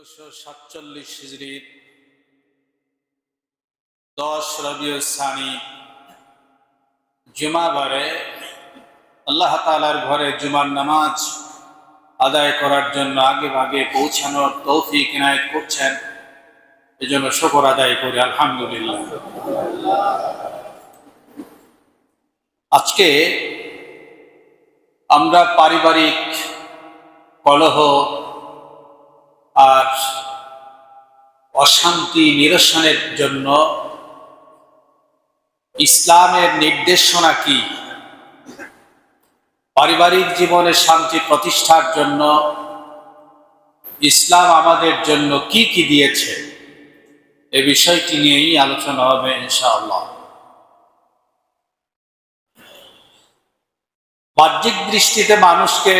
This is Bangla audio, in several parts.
চোদ্দশো সাতচল্লিশ হিজড়ির দশ রবিউ সানি জুমাবারে আল্লাহ তালার ঘরে জুমার নামাজ আদায় করার জন্য আগে ভাগে পৌঁছানোর তৌফিক ইনায়ত করছেন। এজন্য শকর আদায় করি, আলহামদুলিল্লাহ। আজকে আমরা পারিবারিক কলহ আর অশান্তি নিরসনের জন্য ইসলামের নির্দেশনা কি? পারিবারিক জীবনে শান্তি প্রতিষ্ঠার জন্য ইসলাম আমাদের জন্য কি কি দিয়েছে? এ বিষয়টি নিয়েই আলোচনা হবে ইনশাআল্লাহ। বাহ্যিক দৃষ্টিতে মানুষকে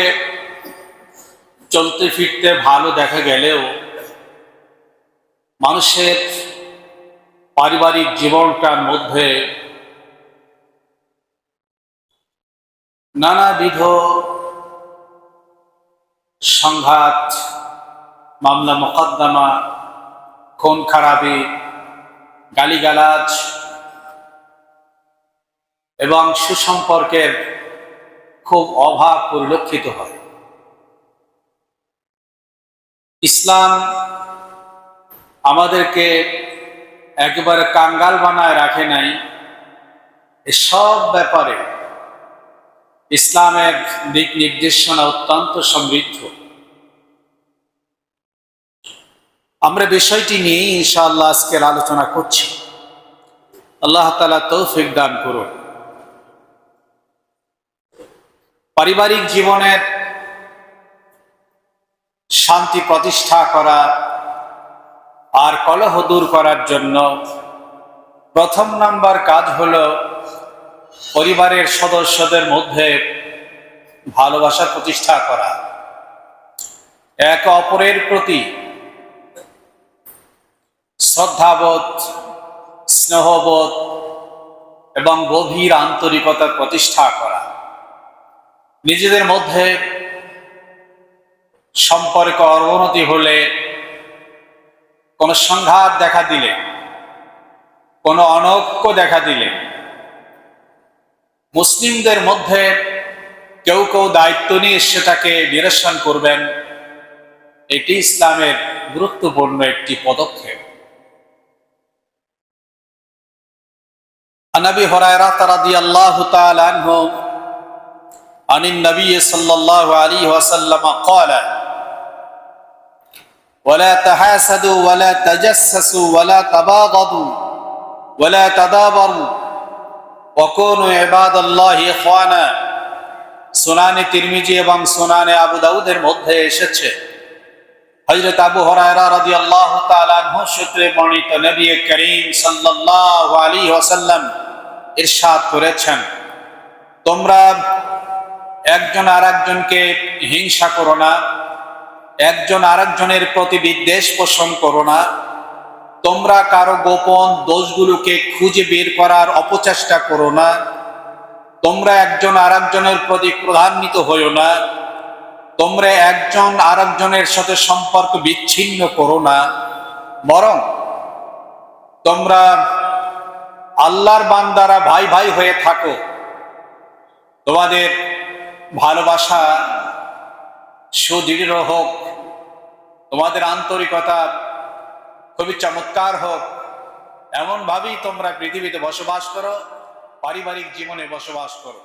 চলতে ফিরতে ভালো দেখা গেলেও মানুষের পারিবারিক জীবনটার মধ্যে নানাবিধ সংঘাত, মামলা মোকদ্দমা, খুন খারাপি, গালিগালাজ এবং সুসম্পর্কের খুব অভাব পরিলক্ষিত হয়। ইসলাম আমাদেরকে একেবারে কাঙ্গাল বানায় রাখে নাই। এসব ব্যাপারে ইসলামের দিক নির্দেশনা অত্যন্ত সমৃদ্ধ। আমরা বিষয়টি নিয়ে ইনশাআল্লাহ আজকের আলোচনা করছি। আল্লাহ তালা তৌফিক দান করুন। পারিবারিক জীবনের শান্তি প্রতিষ্ঠা করা আর কলহ দূর করার জন্য প্রথম নাম্বার কাজ হলো পরিবারের সদস্যদের মধ্যে ভালোবাসা প্রতিষ্ঠা করা। এক অপরের প্রতি শ্রদ্ধাবোধ, স্নেহবোধ এবং গভীর আন্তরিকতা প্রতিষ্ঠা করা। নিজেদের মধ্যে সম্পর্ক অবনতি হলে কোনো সংঘাত দেখা দিলে কোনো অনৈক্য দেখা দিলে মুসলিমদের মধ্যে কেউ কেউ দায়িত্ব নিয়ে সেটাকে নিরসন করবেন এটি ইসলামের গুরুত্বপূর্ণ একটি পদক্ষেপ আনাবি হরায়রা তারাদি আল্লাহ তাআলা عن النبي صلى الله عليه وسلم قال ولا تحاسدوا ولا تجسسوا ولا تباغضوا ولا تدابروا وكونوا عباد الله اخوانا সুনানে তিরমিজি এবং সুনানে আবু দাউদের মধ্যে এসেছে হযরত আবু হুরায়রা রাদিয়াল্লাহু তাআলা আনহু সূত্রে বর্ণিত নবী করিম সাল্লাল্লাহু আলাইহি ওয়াসাল্লাম ইরশাদ করেছেন তোমরা একজন আর একজনকে হিংসা করো না একজন আরেকজনের প্রতি বিদ্বেষ পোষণ করো না। তোমরা কারও গোপন দোষগুলোকে খুঁজে বের করার অপচেষ্টা করো না। তোমরা একজন আরেকজনের প্রতি প্রধান্বিত হইও না। তোমরা একজন আরেকজনের সাথে সম্পর্ক বিচ্ছিন্ন করো না। বরং তোমরা আল্লাহর বান্দারা ভাই ভাই হয়ে থাকো। তোমাদের ভালোবাসা সুদৃঢ় হোক, তোমাদের আন্তরিকতা খুবই চমৎকার হোক, এমনভাবেই তোমরা পৃথিবীতে বসবাস করো, পারিবারিক জীবনে বসবাস করো।